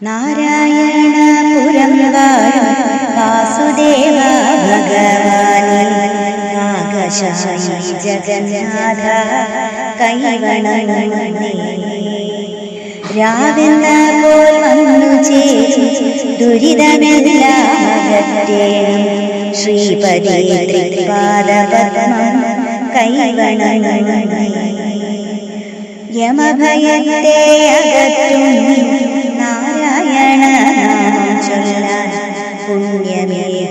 നാരായണപുരം വാഴും വാസുദേവ ഭഗവാനെ നാഗശായി ജഗന്നാഥ കൈവണങ്ങുന്നേ രാവിന്ന വന്നു ചേരും ദുരിതമെല്ലാം ശ്രീപതി തൃപാദപത്മം കൈവണങ്ങുന്നേ യമഭയത്തെ അകറ്റും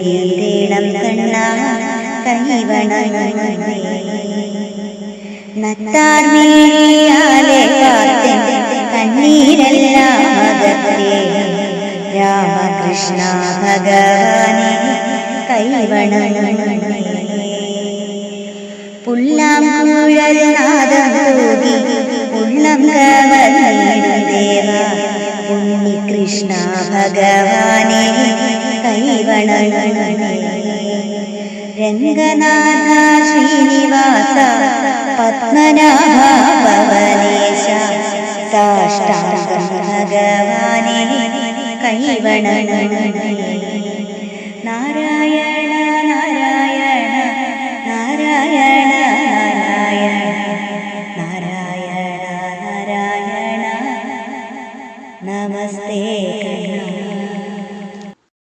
അകത്തേണം രാമകൃഷ്ണ ഭഗവാനെ കൈവണങ്ങുന്നേ പുല്ലാം കുഴൽ നാദം തൂകി ഉള്ളം കവർന്നിടും ദേവ ഉണ്ണികൃഷ്ണ ഭഗവാനെ കൈവണ രംഗനാഥ ശ്രീനിവാസ പത്മനാഭ ഭവനേശ സാഷ്ടാംഗം ഭഗവാനെ കൈവണ നാരായണ നാരായണ നാരായണ നാരായണ നമസ്തേ കൃഷ്ണ